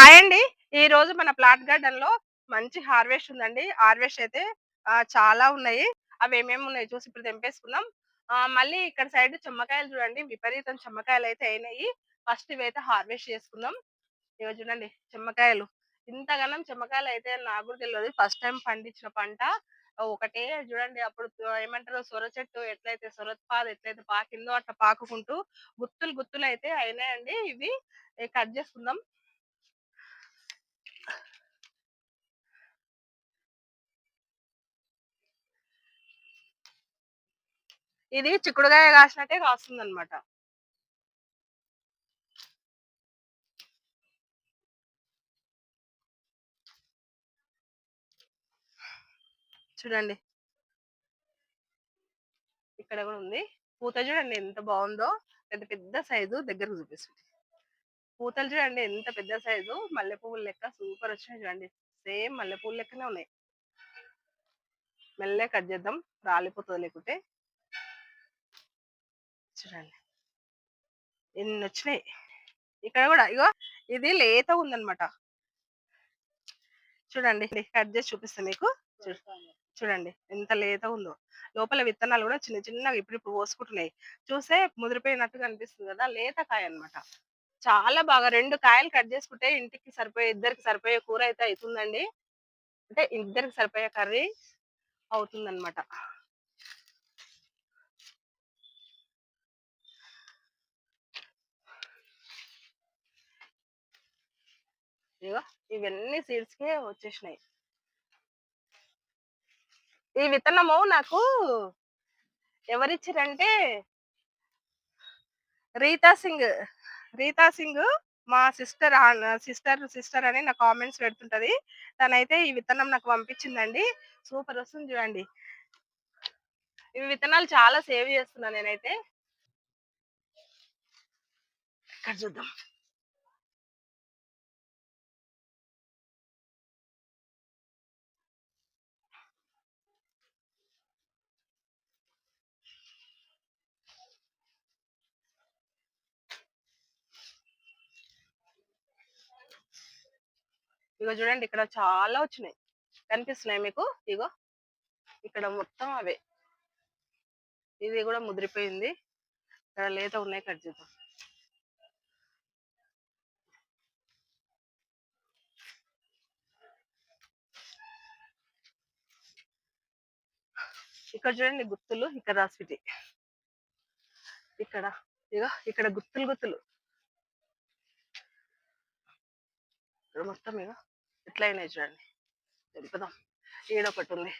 Hi అండి. ఈ రోజు మన ప్లాట్ గార్డెన్లో మంచి హార్వెస్ట్ ఉందండి. హార్వెస్ట్ అయితే చాలా ఉన్నాయి. అవి ఏమేమి ఉన్నాయి చూసి ఇప్పుడు తెంపేసుకుందాం. మళ్ళీ ఇక్కడ సైడ్ చెమ్మకాయలు చూడండి. విపరీతం చెమ్మకాయలు అయితే అయినాయి. ఫస్ట్ ఇవైతే హార్వెస్ట్ చేసుకుందాం. ఇవి చూడండి చెమ్మకాయలు. ఇంతగానం చెమ్మకాయలు అయితే నాకు కూడా తెలియదు ఫస్ట్ టైం పండించిన పంట. ఒకటే చూడండి అప్పుడు ఏమంటారు? సొర చెట్టు ఎట్లయితే సొరపాలు ఎట్లయితే పాకిందో అట్లా పాకుకుంటూ గుత్తులు గుత్తులు అయితే అయినాయండి ఇవి. కట్ చేసుకుందాం. ఇది చిక్కుడుగాయ కాసినట్టే కాస్తుంది అనమాట చూడండి. ఇక్కడ కూడా ఉంది. పూత చూడండి ఎంత బాగుందో. పెద్ద పెద్ద సైజు దగ్గరకు చూపిస్తుంది. పూతలు చూడండి ఎంత పెద్ద సైజు. మల్లె పువ్వులు లెక్క సూపర్ వచ్చినాయి చూడండి. సేమ్ మల్లె పువ్వులు లెక్కనే ఉన్నాయి. మెల్లే కట్ చేద్దాం. రాలిపోతుంది లేకుంటే. చూడండి. ఎన్ని వచ్చినాయి ఇక్కడ కూడా ఇగో ఇది లేత ఉందన్నమాట. చూడండి కట్ చేసి చూపిస్తాను మీకు. చూడండి ఎంత లేత ఉందో. లోపల విత్తనాలు కూడా చిన్న చిన్నగా ఇప్పుడు ఇప్పుడు పోసుకుంటున్నాయి. చూస్తే ముదిరిపోయినట్టుగా అనిపిస్తుంది కదా లేత కాయ అన్నమాట చాలా బాగా రెండు కాయలు కట్ చేసుకుంటే ఇంటికి సరిపోయే ఇద్దరికి సరిపోయే కూర అయితే అవుతుందండి అంటే ఇద్దరికి సరిపోయే కర్రీ అవుతుందన్నమాట. ఇదిగో ఇవన్నీ సీడ్స్కే వచ్చేసినాయి. ఈ విత్తనము నాకు ఎవరిచ్చారంటే రీతా సింగ్ రీతా సింగ్ మా సిస్టర్ సిస్టర్ సిస్టర్ అని నా కామెంట్స్ పెడుతుంటది. తనైతే ఈ విత్తనం నాకు పంపించిందండి. సూపర్ వస్తుంది చూడండి. ఇవి విత్తనాలు చాలా సేవ్ చేస్తున్నా నేనైతే. ఇక్కడ చూద్దాం. ఇగో చూడండి ఇక్కడ చాలా వచ్చినాయి. కనిపిస్తున్నాయి మీకు? ఇగో ఇక్కడ మొత్తం అవే. ఇది కూడా ముదిరిపోయింది. ఇక్కడ లేత ఉన్నాయి కట్ చేద్దాం. ఇక్కడ చూడండి గుత్తులు ఇక్కడ రాసిటి. ఇక్కడ ఇగో ఇక్కడ గుత్తులు గుత్తులు. ఇక్కడ మొత్తం ఇగో ఎట్లయినాయి చూడండి. తెంపుదాం ఏడొకటి ఉంది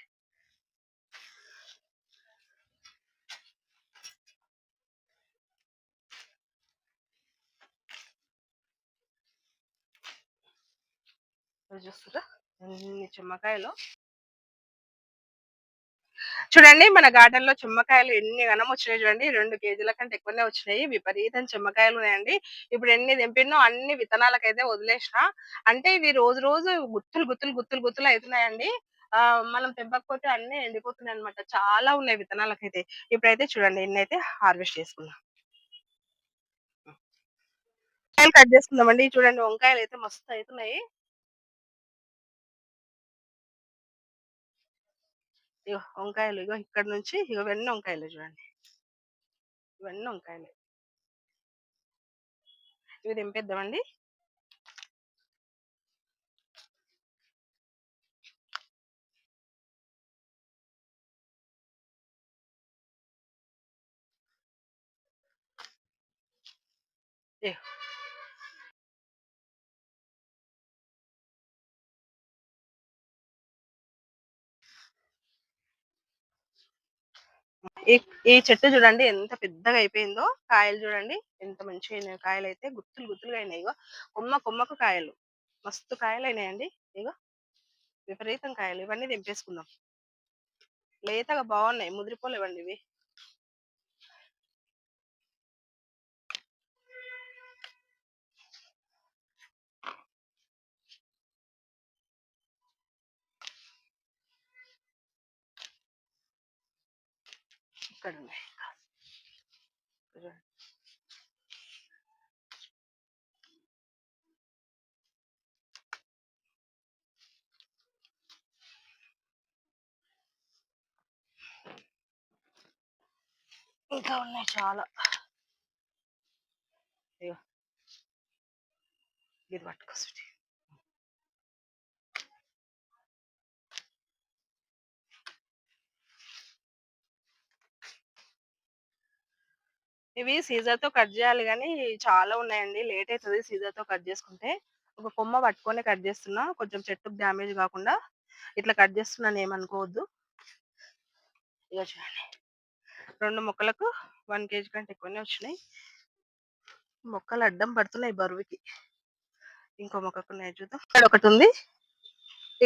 చూస్తుందా చూస్తారా అన్ని చెమ్మకాయలు చూడండి మన గార్డెన్లో చెమ్మకాయలు ఎన్ని గనం వచ్చినాయి చూడండి. రెండు కేజీల కంటే ఎక్కువనే వచ్చినాయి. విపరీతం చెమ్మకాయలు ఉన్నాయండి. ఇప్పుడు ఎన్ని తెంపినో అన్ని విత్తనాలకైతే వదిలేసిన. అంటే ఇవి రోజు రోజు గుత్తులు గుత్తులు గుత్తులు గుత్తులు అవుతున్నాయండి ఆ మనం తెంపకపోతే అన్ని ఎండిపోతున్నాయి అనమాట చాలా ఉన్నాయి విత్తనాలకైతే. ఇప్పుడైతే చూడండి ఎన్ని అయితే హార్వెస్ట్ చేసుకున్నాం. వంకాయలు కట్ చేసుకుందామండి. చూడండి వంకాయలు అయితే మస్తు అవుతున్నాయి. ఇగో వంకాయలు ఇగో ఇక్కడ నుంచి ఇగో వెన్న వంకాయలు చూడండి. ఇవన్నీ వంకాయలు. ఇవి దింపేద్దామండి ఏ ఈ ఈ చెట్టు చూడండి ఎంత పెద్దగా అయిపోయిందో కాయలు చూడండి. ఎంత మంచిగా అయినాయి కాయలు అయితే గుత్తులు గుత్తులుగా అయినాయి. ఇగో కొమ్మ కొమ్మకు కాయలు. మస్తు కాయలు అయినాయండి. ఇగో విపరీతం కాయలు. ఇవన్నీ తెంపేసుకుందాం. లేతగా బాగున్నాయి. ముదిరిపోలేవండి ఇవి. करना है इंका उन्ना चाल। पटी ఇవి సీజర్తో కట్ చేయాలి కానీ చాలా ఉన్నాయండి. లేట్ అవుతుంది సీజర్తో కట్ చేసుకుంటే ఒక కొమ్మ పట్టుకొని కట్ చేస్తున్నా కొంచెం చెట్టుకు డ్యామేజ్ కాకుండా ఇట్లా కట్ చేస్తున్నాను ఏమనుకోవద్దు ఇక చూడండి. రెండు మొక్కలకు వన్ కేజీ కంటే ఎక్కువనే వచ్చినాయి. మొక్కలు అడ్డం పడుతున్నాయి బరువుకి. ఇంకో మొక్కకు ఉన్నాయి చూద్దాం. ఇక్కడ ఒకటి ఉంది.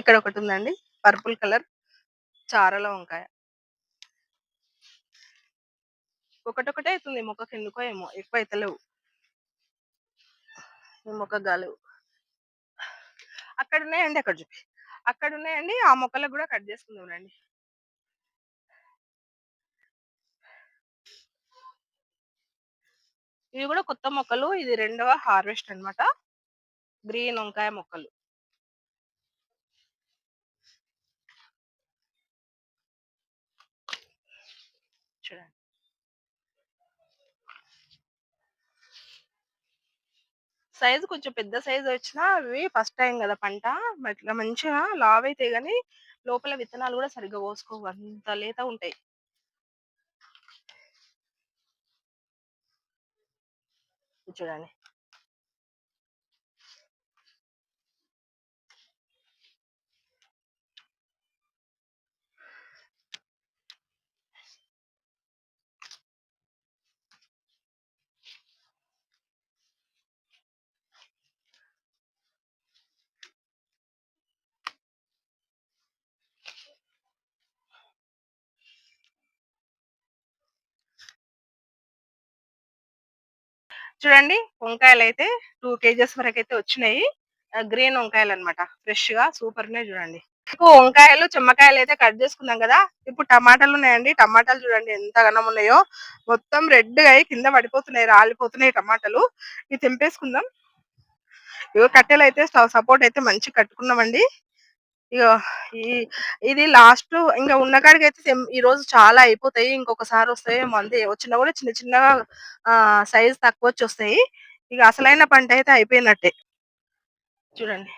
ఇక్కడ ఒకటి ఉందండి. పర్పుల్ కలర్ చారల వంకాయ. ఒకటొకటే అవుతుంది మొక్కకి ఎందుకో ఏమో ఎక్కువ అవుతలేవు ఈ మొక్క గాలేవు అక్కడ ఉన్నాయండి అక్కడ చూపి. అక్కడ ఉన్నాయండి ఆ మొక్కలకు కూడా కట్ చేసుకుందాం రండి. ఇవి కూడా కొత్త మొక్కలు. ఇది రెండవ హార్వెస్ట్ అన్నమాట. గ్రీన్ వంకాయ మొక్కలు చూడండి సైజు కొంచెం పెద్ద సైజు వచ్చినా అవి ఫస్ట్ టైం కదా పంట. ఇట్లా మంచిగా లావ్ అయితే గానీ లోపల విత్తనాలు కూడా సరిగ్గా పోసుకో అంత లేత ఉంటాయి. చూడండి. చూడండి వంకాయలు అయితే టూ కేజెస్ వరకు అయితే వచ్చినాయి గ్రీన్ వంకాయలు అన్నమాట ఫ్రెష్గా సూపర్ ఉన్నాయి చూడండి. ఇప్పుడు వంకాయలు చెమ్మకాయలు అయితే కట్ చేసుకున్నాం కదా. ఇప్పుడు టమాటాలు ఉన్నాయండి. టమాటాలు చూడండి ఎంత ఘనం ఉన్నాయో. మొత్తం రెడ్గా అయి కింద పడిపోతున్నాయి రాలిపోతున్నాయి టమాటాలు. ఇవి తెంపేసుకుందాం. ఇవి కట్టెలు అయితే సపోర్ట్ అయితే మంచి కట్టుకున్నామండి. ఇగో ఈ ఇది లాస్ట్ ఇంకా ఉన్న కాడికి అయితే ఈ రోజు చాలా అయిపోతాయి. ఇంకొకసారి వస్తాయి మంది వచ్చినా కూడా చిన్న చిన్నగా సైజ్ తక్కువ వచ్చి వస్తాయి ఇక అసలైన పంట అయితే అయిపోయినట్టే. చూడండి.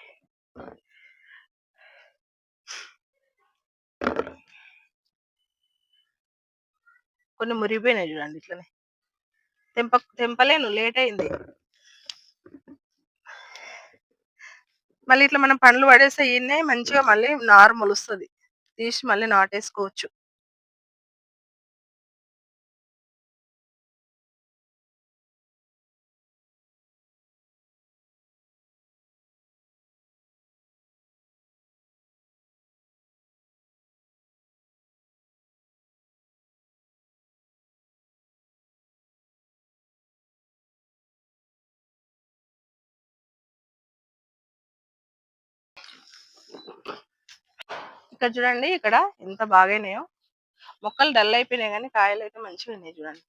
కొన్ని మురిగిపోయినాయి చూడండి ఇట్లనే. తెంప తెంపలేను లేట్ అయింది. మళ్ళీ ఇట్లా మనం పండ్లు పడేస్తే ఈయనే మంచిగా మళ్ళీ నారు మొలుస్తుంది. తీసి మళ్ళీ నాటేసుకోవచ్చు. ఇక్కడ చూడండి ఇక్కడ ఎంత బాగైనాయో. మొక్కలు డల్ అయిపోయినాయి కానీ కాయలు అయితే మంచిగా ఉన్నాయి చూడండి.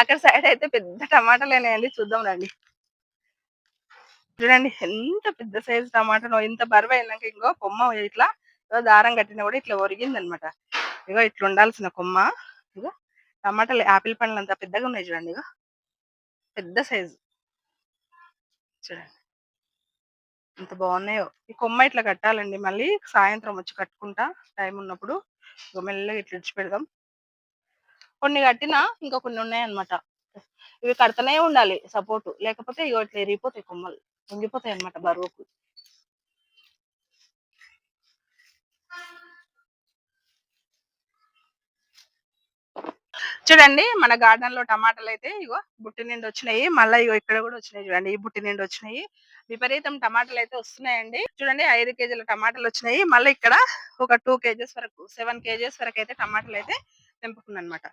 అక్కడ సైడ్ అయితే పెద్ద టమాటాలు అండి చూద్దాం రండి. చూడండి ఎంత పెద్ద సైజు టమాటాలు. ఇంత బరువు అయినాక ఇంకో కొమ్మ ఇట్లా దారం కట్టినా కూడా ఇట్లా ఒరిగింది అనమాట ఇగో ఇట్లా ఉండాల్సిన కొమ్మ. ఇగో టమాటాలు ఆపిల్ పండ్లు అంత పెద్దగా ఉన్నాయి చూడండి ఇగో. పెద్ద సైజు. చూడండి. ఎంత బాగున్నాయో. ఈ కొమ్మ ఇట్లా కట్టాలండి. మళ్ళీ సాయంత్రం వచ్చి కట్టుకుంటా టైం ఉన్నప్పుడు ఇగో మెల్లగా ఇట్లా ఇడిచి పెడదాం కొన్ని కట్టినా ఇంకా కొన్ని ఉన్నాయన్నమాట. ఇవి కడతనే ఉండాలి సపోర్ట్ లేకపోతే ఇగో ఇట్లా ఎరిగిపోతాయి కొమ్మలు ఉంగిపోతాయి అన్నమాట బరువుకు. చూడండి మన గార్డెన్లో టమాటాలు అయితే ఇగో బుట్టి నిండి వచ్చినాయి మళ్ళీ ఇగో ఇక్కడ కూడా వచ్చినాయి చూడండి ఈ బుట్టి నిండి వచ్చినాయి. విపరీతం టమాటాలు అయితే వస్తున్నాయండి. చూడండి ఐదు కేజీల టమాటాలు వచ్చినాయి. మళ్ళీ ఇక్కడ ఒక టూ కేజెస్ వరకు సెవెన్ కేజెస్ వరకు అయితే టమాటాలు అయితే తెంపుకున్నాను అనమాట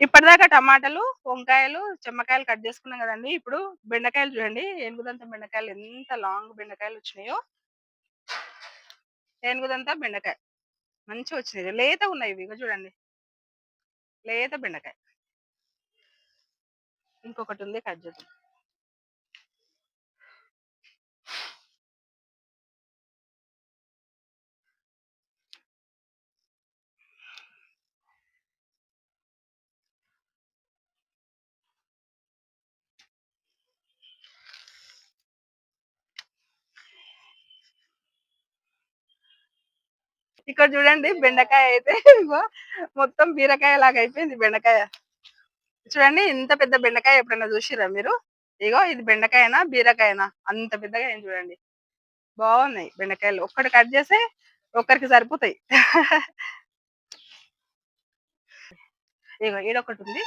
ఇప్పటిదాకా టమాటాలు వంకాయలు చెమ్మకాయలు కట్ చేసుకున్నాం కదండి. ఇప్పుడు బెండకాయలు చూడండి. ఏనుగుదంత బెండకాయలు ఎంత లాంగ్ బెండకాయలు వచ్చినాయో. ఏనుగుదంతా బెండకాయ. మంచిగా వచ్చినాయి. లేత ఉన్నాయి ఇవి. చూడండి. లేత బెండకాయ. ఇంకొకటి ఉంది కట్ చేద్దాం. ఇక్కడ చూడండి బెండకాయ అయితే మొత్తం బీరకాయ లాగా అయిపోయింది బెండకాయ. చూడండి ఇంత పెద్ద బెండకాయ ఎప్పుడైనా చూసిరా మీరు? ఇగో ఇది బెండకాయనా బీరకాయనా? అంత పెద్దగా ఏం చూడండి. బాగున్నాయి బెండకాయలు. ఒక్కటి కట్ చేస్తే ఒక్కరికి సరిపోతాయి. ఇగో ఈడొకటి ఉంది.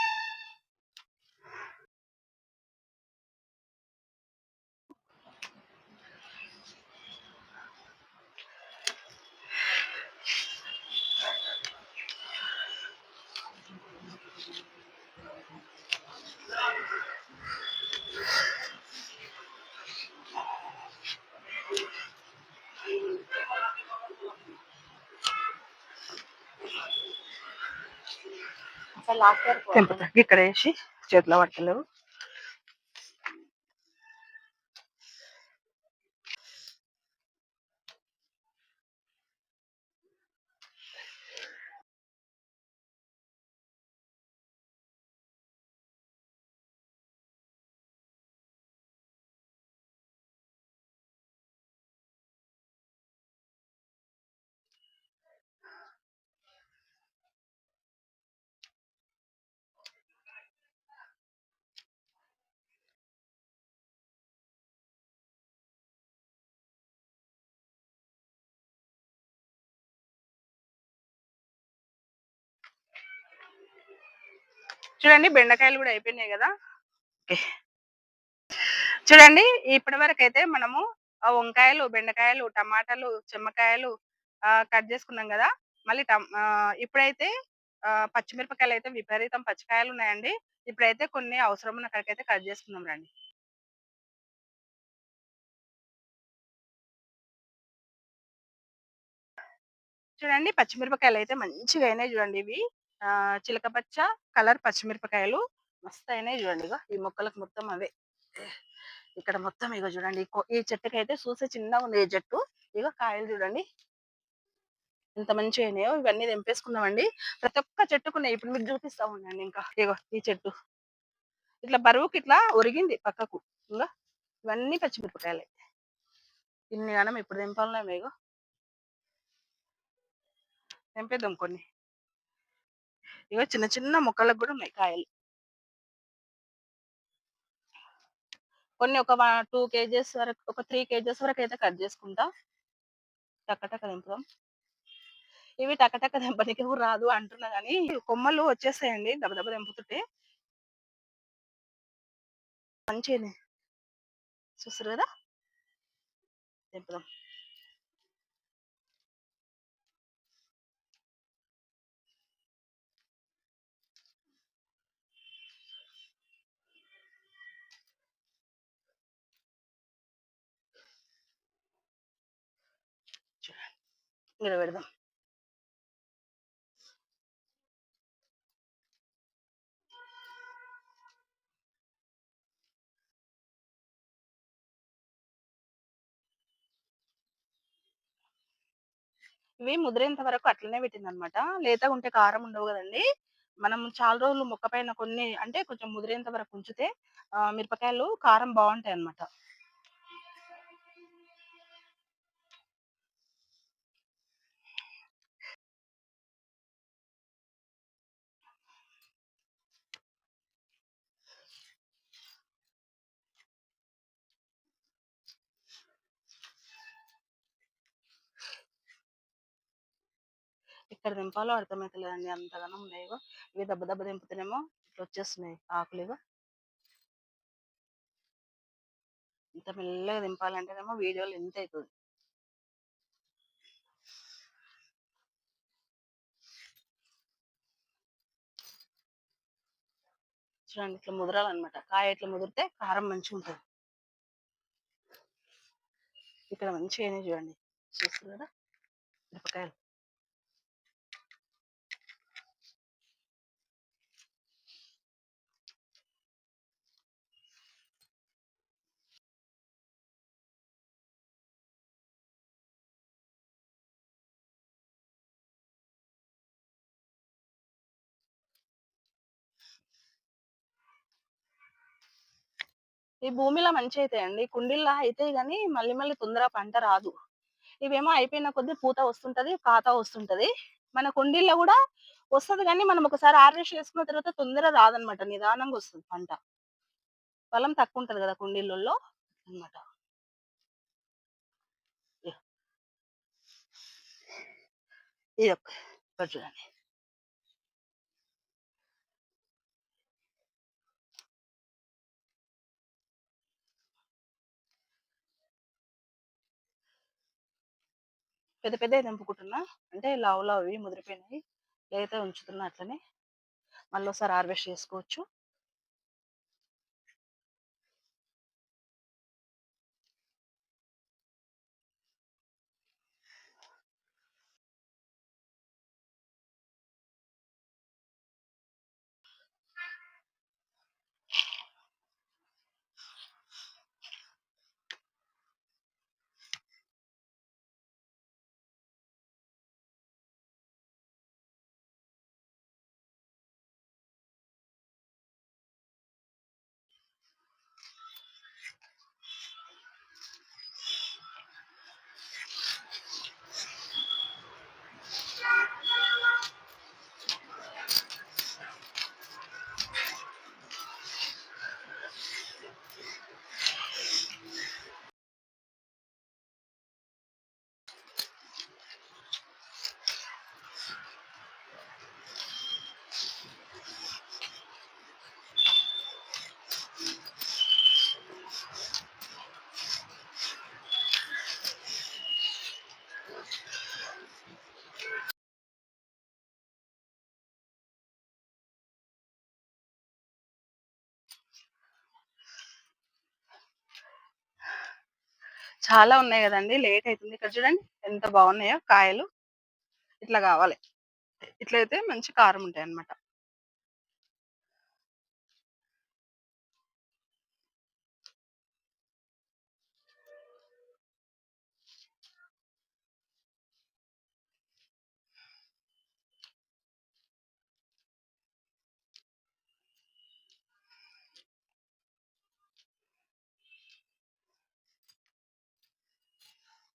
తెంపుతా ఇక్కడ వేసి చేతిలో పట్టలేవు చూడండి బెండకాయలు కూడా అయిపోయినాయి కదా. ఓకే. చూడండి ఇప్పటి వరకు అయితే మనము వంకాయలు బెండకాయలు టమాటాలు చెమ్మకాయలు కట్ చేసుకున్నాం కదా. మళ్ళీ ఇప్పుడైతే పచ్చిమిరపకాయలు అయితే విపరీతం పచ్చికాయలు ఉన్నాయండి. ఇప్పుడైతే కొన్ని అవసరం ఉన్న కాడికైతే కట్ చేసుకుందాం రండి. చూడండి పచ్చిమిరపకాయలు అయితే మంచిగా అయినాయి చూడండి ఇవి. ఆ చిలక పచ్చ కలర్ పచ్చిమిరపకాయలు. మస్తు అయినాయి చూడండి ఇగో ఈ మొక్కలకు మొత్తం అవే. ఇక్కడ మొత్తం ఇగో చూడండి ఈ చెట్టుకి అయితే చూసే చిన్నగా ఉంది ఈ చెట్టు ఇగో కాయలు చూడండి. ఎంత మంచిగా అయినాయో ఇవన్నీ తెంపేసుకున్నామండి ప్రతి ఒక్క చెట్టుకున్నాయి ఇప్పుడు మీకు చూపిస్తా ఉండండి ఇంకా. ఇగో ఈ చెట్టు. ఇట్లా బరువుకి ఇట్లా ఒరిగింది పక్కకు. ఇంకా ఇవన్నీ పచ్చిమిరపకాయలే. ఇన్ని గణం ఇప్పుడు తెంపాలన్నా ఇగో. తెంపేద్దాం కొన్ని. ఇగో చిన్న చిన్న మొక్కలకు కూడా ఉన్నాయి కాయలు. కొన్ని ఒక టూ కేజెస్ వరకు ఒక త్రీ కేజెస్ వరకు అయితే కట్ చేసుకుంటా. టక్కటక్క దింపుదాం. ఇవి టక్కటక్క దింపనికి రాదు అంటున్నా కానీ కొమ్మలు వచ్చేస్తాయండి దెబ్బ దింపుతుంటే. మంచిగా చూస్తారు కదా? దింపుదాం. ఇక్కడ పెడదాం ఇవి ముదిరేంత వరకు అట్లనే పెట్టింది అనమాట లేతగా ఉంటే కారం ఉండవు కదండి. మనం చాలా రోజులు మొక్క పైన కొన్ని అంటే కొంచెం ముదిరేంత వరకు ఉంచితే మిరపకాయలు కారం బాగుంటాయి అనమాట ఎక్కడ దింపాలో అర్థమవుతలేదండి అంతగానో ఉన్నాయి ఇగో ఇవి దెబ్బ దెబ్బ దింపుతేనేమో ఇట్లా వచ్చేస్తున్నాయి ఆకులు ఇగో ఇంత మెల్లగా దింపాలంటేనేమో వీడియోలు ఎంత అవుతుంది చూడండి ఇట్లా ముదరాలన్నమాట. కాయ ఇట్లా ముదిరితే కారం మంచిగా ఉంటుంది. ఇక్కడ మంచిగా చూడండి. చూస్తారు కదా? మిరపకాయలు. ఈ భూమిలో మంచి అవుతాయండి కుండీల్లో అయితే కానీ మళ్ళీ మళ్ళీ తొందర పంట రాదు. ఇవేమో అయిపోయిన కొద్ది పూత వస్తుంటది కాత వస్తుంటది. మన కుండీల్లో కూడా వస్తుంది కానీ మనం ఒకసారి హార్వెస్ట్ చేసుకున్న తర్వాత తొందర రాదనమాట. నిదానంగా వస్తుంది పంట. బలం తక్కువ ఉంటది కదా కుండీలలో అన్నమాట ఇది చూడండి. పెద్ద పెద్ద తెంపుకుంటున్నా అంటే లావు లావు ముదిరిపోయినాయి. లేదా ఉంచుతున్నా అట్లనే. మళ్ళీ ఒకసారి హార్వెస్ట్ చేసుకోవచ్చు. చాలా ఉన్నాయి కదండి. లేట్ అవుతుంది ఇక్కడ చూడండి ఎంత బాగున్నాయో కాయలు. ఇట్లా కావాలి. ఇట్లయితే మంచి కారం ఉంటాయి అన్నమాట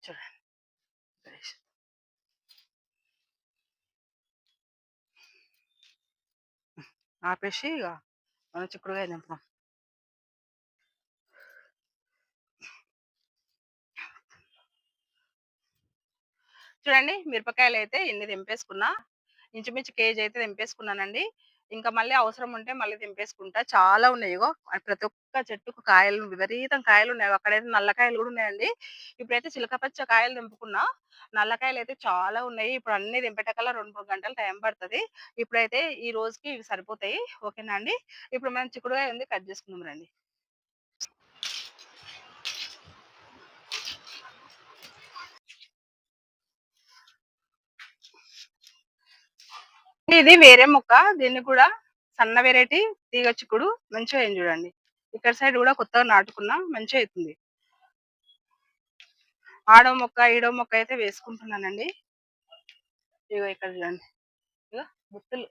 చూడండి ఆపేసి ఇక మనం చిక్కుడుగా తింటాం చూడండి మిరపకాయలు అయితే ఎన్ని తెంపేసుకున్నా ఇంచుమించు కేజీ అయితే తెంపేసుకున్నానండి. ఇంకా మళ్ళీ అవసరం ఉంటే మళ్ళీ తెంపేసుకుంటా చాలా ఉన్నాయి ఇగో. ప్రతి ఒక్క చెట్టుకు కాయలు విపరీతం కాయలు ఉన్నాయి. అక్కడైతే నల్లకాయలు కూడా ఉన్నాయండి. ఇప్పుడైతే చిలకపచ్చ కాయలు తెంపుకున్నా నల్లకాయలు అయితే చాలా ఉన్నాయి. ఇప్పుడు అన్ని తెంపేటకల్లా రెండు మూడు గంటలు టైం పడుతుంది. ఇప్పుడైతే ఈ రోజుకి ఇవి సరిపోతాయి. ఓకేనా అండి? ఇప్పుడు మనం చిక్కుడుగా ఉంది కట్ చేసుకుందాం రండి. ఇది వేరే మొక్క. దీన్ని కూడా సన్న వెరైటీ తీగ చిక్కుడు మంచిగా అయింది చూడండి. ఇక్కడ సైడ్ కూడా కొత్తగా నాటుకున్నా మంచిగా అవుతుంది. ఆడో మొక్క ఈడో మొక్క అయితే వేసుకుంటున్నానండి. ఇగో ఇక్కడ చూడండి. ఇగో గుత్తులు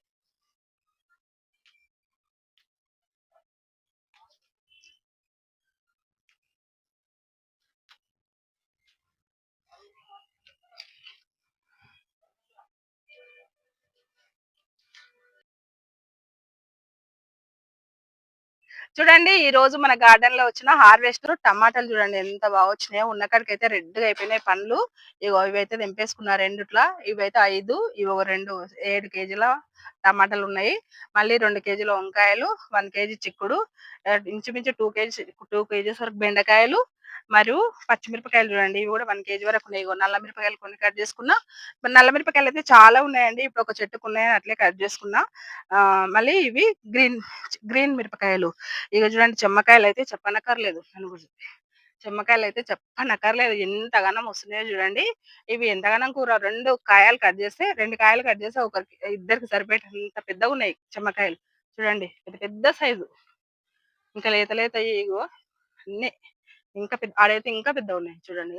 చూడండి ఈ రోజు మన గార్డెన్లో వచ్చిన హార్వెస్ట్ టమాటాలు చూడండి ఎంత బాగా వచ్చినాయో. ఉన్నకాడికైతే రెడ్గా అయిపోయినాయి పండ్లు. ఇగో ఇవైతే తెంపేసుకున్నా రెండుట్లా. ఇవైతే ఐదు ఇవి ఒక రెండు ఏడు కేజీల టమాటాలు ఉన్నాయి. మళ్ళీ రెండు కేజీల వంకాయలు వన్ కేజీ చిక్కుడు ఇంచుమించు టూ కేజీ టూ కేజీస్ వరకు బెండకాయలు మరియు పచ్చిమిరపకాయలు చూడండి ఇవి కూడా వన్ కేజీ వరకు ఉన్నాయి. నల్ల మిరపకాయలు కొన్ని కట్ చేసుకున్నా. మరి నల్ల మిరపకాయలు అయితే చాలా ఉన్నాయండి. ఇప్పుడు ఒక చెట్టుకు ఉన్నాయని అట్లే కట్ చేసుకున్నా. ఆ మళ్ళీ ఇవి గ్రీన్ గ్రీన్ మిరపకాయలు. ఇక చూడండి చెమ్మకాయలు అయితే చెప్పనక్కర్లేదు. అనుకుంటుంది చెమ్మకాయలు అయితే చెప్పనక్కర్లేదు. ఎంతగానం వస్తున్నాయో చూడండి. ఇవి ఎంతగానం కూర? రెండు కాయలు కట్ చేస్తే రెండు కాయలు కట్ చేస్తే ఒకరికి ఇద్దరికి సరిపోయేటంత పెద్దగా ఉన్నాయి చెమ్మకాయలు. చూడండి పెద్ద పెద్ద సైజు. ఇంకా లేత లేత ఇగో అన్ని. ఇంకా పెద్ద ఆడైతే ఇంకా పెద్ద ఉన్నాయి చూడండి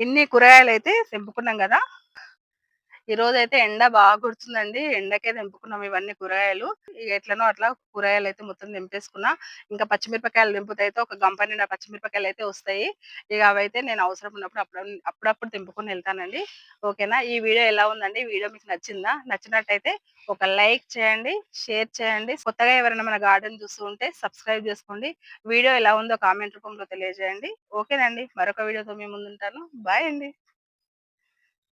ఇన్ని కూరగాయలు అయితే తెంపుకున్నాం కదా. ఈ రోజు అయితే ఎండ బాగా కుడుతుందండి ఎండకే తెంపుకున్నాం ఇవన్నీ కూరగాయలు. ఇక ఎట్లనో అట్లా కూరగాయలు అయితే మొత్తం తెంపేసుకున్నా. ఇంకా పచ్చిమిరపకాయలు తెంపుతే అయితే ఒక గంప నిండా పచ్చిమిరపకాయలు అయితే వస్తాయి. ఇక అవైతే నేను అవసరం ఉన్నప్పుడు అప్పుడు అప్పుడప్పుడు తెంపుకొని వెళ్తానండి. ఓకేనా? ఈ వీడియో ఎలా ఉందండి? వీడియో మీకు నచ్చిందా? నచ్చినట్టయితే ఒక లైక్ చేయండి షేర్ చేయండి. కొత్తగా ఎవరైనా మన గార్డెన్ చూస్తూ ఉంటే సబ్స్క్రైబ్ చేసుకోండి. వీడియో ఎలా ఉందో కామెంట్ రూపంలో తెలియజేయండి. ఓకేనండి. మరొక వీడియోతో మేము ముందుంటాను. బాయ్ అండి.